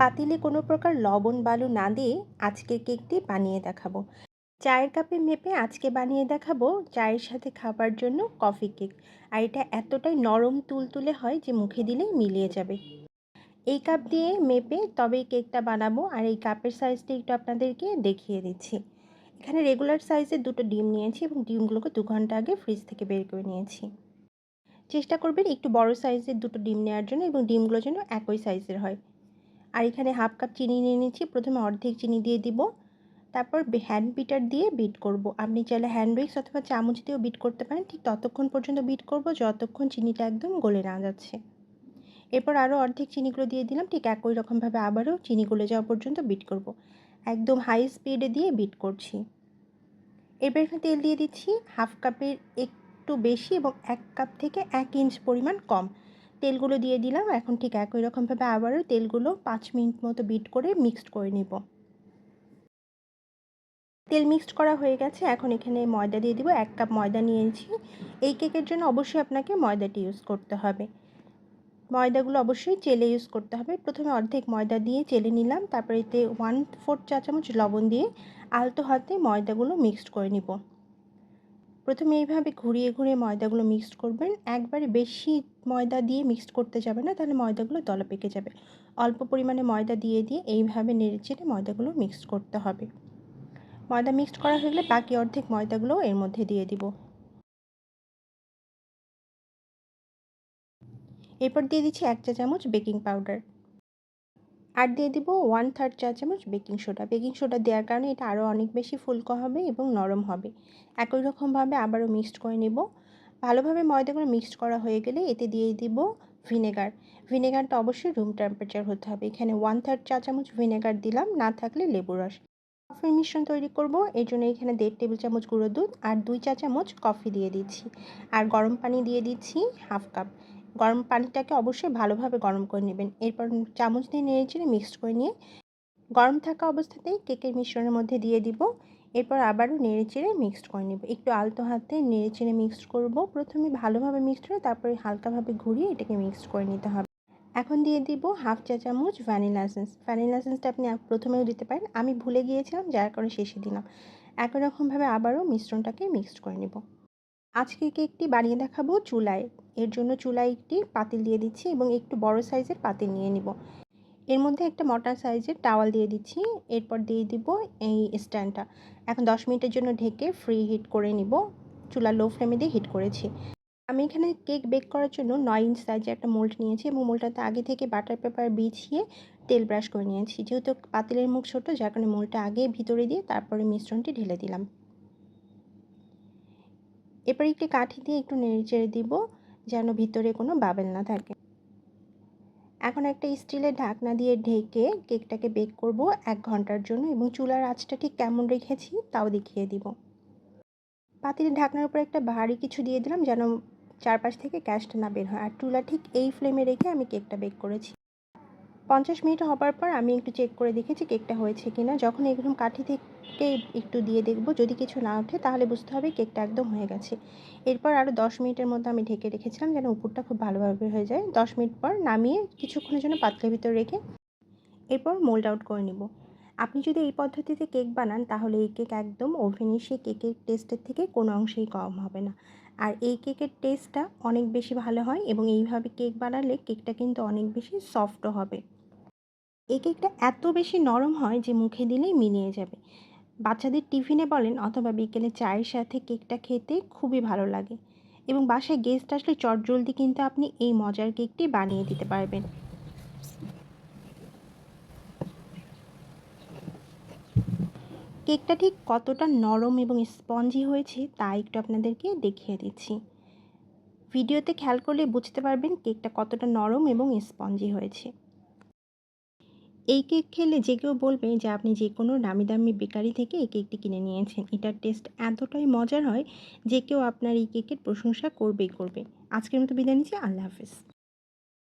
পাতিলে কোনো প্রকার লবণ বালু না দিয়ে আজকের কেকটি বানিয়ে দেখাবো। চায়ের কাপে মেপে আজকে বানিয়ে দেখাবো চায়ের সাথে খাবার জন্য কফি কেক। আর এটা এতটাই নরম তুলতুলে হয় যে মুখে দিলেই মিলিয়ে যাবে। এই কাপ দিয়ে মেপে তবেই কেকটা বানাবো আর এই কাপের সাইজটা একটু আপনাদেরকে দেখিয়ে দিচ্ছি। এখানে রেগুলার সাইজের দুটো ডিম নিয়েছি এবং ডিমগুলোকে দু ঘণ্টা আগে ফ্রিজ থেকে বের করে নিয়েছি। চেষ্টা করবেন একটু বড় সাইজের দুটো ডিম নেওয়ার জন্য এবং ডিমগুলো যেন একই সাইজের হয়। আর এখানে হাফ কাপ চিনি নিয়ে নিচ্ছি। প্রথমে অর্ধেক চিনি দিয়ে দিব। তারপর হ্যান্ড বিটার দিয়ে বিট করব। আপনি চাইলে হ্যান্ড উইক্স অথবা চামচ দিয়েও বিট করতে পারেন। ঠিক ততক্ষণ পর্যন্ত বিট করব, যতক্ষণ চিনিটা একদম গলে না যাচ্ছে। এরপর আরও অর্ধেক চিনিগুলো দিয়ে দিলাম। ঠিক একই রকমভাবে আবারও চিনি গলে যাওয়া পর্যন্ত বিট করব। একদম হাই স্পিডে দিয়ে বিট করছি। এরপর এখানে তেল দিয়ে দিচ্ছি। হাফ কাপের একটু বেশি এবং এক কাপ থেকে এক ইঞ্চ পরিমাণ কম। তেলগুলো দিয়ে দিলাম। এখন ঠিক একই রকমভাবে আবারও তেলগুলো পাঁচ মিনিট মতো বিট করে মিক্সড করে নিব। তেল মিক্সড করা হয়ে গেছে। এখন এখানে ময়দা দিয়ে দিব। এক কাপ ময়দা নিয়েছি। এই কেকের জন্য অবশ্যই আপনাকে ময়দাটি ইউজ করতে হবে। ময়দাগুলো অবশ্যই চেলে ইউজ করতে হবে। প্রথমে অর্ধেক ময়দা দিয়ে চেলে নিলাম। তারপরে এতে ওয়ান ফোর্থ চা চামচ লবণ দিয়ে আলতো হাতে ময়দাগুলো মিক্সড করে নিব। প্রথমে এইভাবে ঘুরিয়ে ঘুরিয়ে ময়দাগুলো মিক্সড করবেন। একবারে বেশি ময়দা দিয়ে মিক্সড করতে যাবে না, তাহলে ময়দাগুলো দলা পেকে যাবে। অল্প পরিমাণে ময়দা দিয়ে দিয়ে এইভাবে নেড়ে চেড়ে ময়দাগুলো মিক্সড করতে হবে। ময়দা মিক্সড করা হয়ে গেলে বাকি অর্ধেক ময়দাগুলো এর মধ্যে দিয়ে দিব। এরপর দিয়ে দিচ্ছি এক চা চামচ বেকিং পাউডার আর দিয়ে দিব ওয়ান থার্ড চা চামচ বেকিং সোডা বেকিং সোডা দেওয়ার কারণে এটা আরও অনেক বেশি ফুলকো হবে এবং নরম হবে। একই রকমভাবে আবারও মিক্সড করে নেব। ভালোভাবে ময়দাগুলো মিক্সড করা হয়ে গেলে এতে দিয়ে দিব ভিনেগার ভিনেগারটা অবশ্যই রুম টেম্পারেচার হতে হবে। এখানে ওয়ান থার্ড চা চামচ ভিনেগার দিলাম, না থাকলে লেবু রস। কফির মিশ্রণ তৈরি করব, এর জন্য এখানে দেড় টেবিল চামচ গুঁড়ো দুধ আর দুই চা চামচ কফি দিয়ে দিচ্ছি। আর গরম পানি দিয়ে দিচ্ছি হাফ কাপ গরম পানিটাকে অবশ্যই ভালোভাবে গরম করে নেবেন। এরপর চামচ দিয়ে নেড়ে চেড়ে মিক্সড করে নিয়ে গরম থাকা অবস্থাতেই কেকের মিশ্রণের মধ্যে দিয়ে দিব। এরপর আবারও নেড়ে চেড়ে মিক্সড করে নেব। একটু আলতো হাতে নেড়ে চেড়ে মিক্সড করব। প্রথমে ভালোভাবে মিক্সড করে তারপরে হালকাভাবে ঘুরিয়ে এটাকে মিক্সড করে নিতে হবে। এখন দিয়ে দিব হাফ চা চামচ ভ্যানিলা এসেন্স ভ্যানিলা এসেন্সটা আপনি প্রথমেও দিতে পারেন। আমি ভুলে গিয়েছিলাম, যার কারণে শেষে দিলাম। একই রকমভাবে আবারও মিশ্রণটাকে মিক্সড করে নেব। আজকে কেকটি বানিয়ে দেখাবো চুলায়। এর জন্য চুলায় একটি পাতিল দিয়ে দিচ্ছি এবং একটু বড় সাইজের পাতিল নিয়ে নিব। এর মধ্যে একটা মোটা সাইজের টাওয়াল দিয়ে দিচ্ছি, এরপর দিয়ে দিব এই স্ট্যান্ডটা। এখন দশ মিনিটের জন্য ঢেকে ফ্রি হিট করে নিব। চুলা লো ফ্লেমে দিয়ে হিট করেছি। আমি এখানে কেক বেক করার জন্য নয় ইঞ্চ সাইজের একটা মোল্ড নিয়েছি এবং মোল্ডটাতে আগে থেকে বাটার পেপার বিছিয়ে তেল ব্রাশ করে নিয়েছি। যেহেতু পাতিলের মুখ ছোটো, যার কারণে মোল্ডটা আগে ভিতরে দিয়ে তারপরে মিশ্রণটি ঢেলে দিলাম। এরপর একটি কাঠি দিয়ে একটু নেড়ে চেড়ে দিব। যেন ভিতরে কোনো বাবেল না থাকে। এখন একটা স্টিলের ঢাকনা দিয়ে ঢেকে কেকটাকে বেক করব এক ঘণ্টার জন্য এবং চুলার আঁচটা ঠিক কেমন রেখেছি তাও দেখিয়ে দিব। পাতিলের ঢাকনার উপর একটা ভারী কিছু দিয়ে দিলাম যেন চারপাশ থেকে ক্যাশটা না বের হয়। আর চুলা ঠিক এই ফ্লেমে রেখে আমি কেকটা বেক করেছি। পঞ্চাশ মিনিট হবার পর আমি একটু চেক করে দেখেছি কেকটা হয়েছে কিনা। যখন এরকম কাঠি থেকে একটু দিয়ে দেখব, যদি কিছু না ওঠে, তাহলে বুঝতে হবে কেকটা একদম হয়ে গেছে। এরপর আরও দশ মিনিটের মধ্যে আমি ঢেকে রেখেছিলাম যেন উপরটা খুব ভালোভাবে হয়ে যায়। দশ মিনিট পর নামিয়ে কিছুক্ষণের জন্য পাতলের ভিতর রেখে এরপর মোল্ড আউট করে নিব। আপনি যদি এই পদ্ধতিতে কেক বানান, তাহলে এই কেক একদম ওভেনে সেই কেকের টেস্টের থেকে কোনো অংশেই কম হবে না। আর এই কেকের টেস্টটা অনেক বেশি ভালো হয় এবং এইভাবে কেক বানালে কেকটা কিন্তু অনেক বেশি সফটও হবে। এই কেকটা এত বেশি নরম হয় যে মুখে দিলেই মিলিয়ে যাবে। বাচ্চাদের টিফিনে বলেন অথবা বিকেলে চায়ের সাথে কেকটা খেতে খুবই ভালো লাগে এবং বাসায় গেস্ট আসলে চটজলদি কিন্তু আপনি এই মজার কেকটি বানিয়ে দিতে পারবেন। কেকটা ঠিক কতটা নরম এবং স্পঞ্জি হয়েছে তা একটু আপনাদেরকে দেখিয়ে দিচ্ছি। ভিডিওতে খেয়াল করলে বুঝতে পারবেন কেকটা কতটা নরম এবং স্পঞ্জি হয়েছে। এই কেক খেলে যে কেউ বলবে যে আপনি যে কোনো দামি দামি বেকারি থেকে এই কেকটি কিনে নিয়েছেন। এটার টেস্ট এতটাই মজার হয় যে কেউ আপনার এই কেকের প্রশংসা করবেই করবে। আজকের মতো বিদায় নিচ্ছি। আল্লাহ হাফেজ।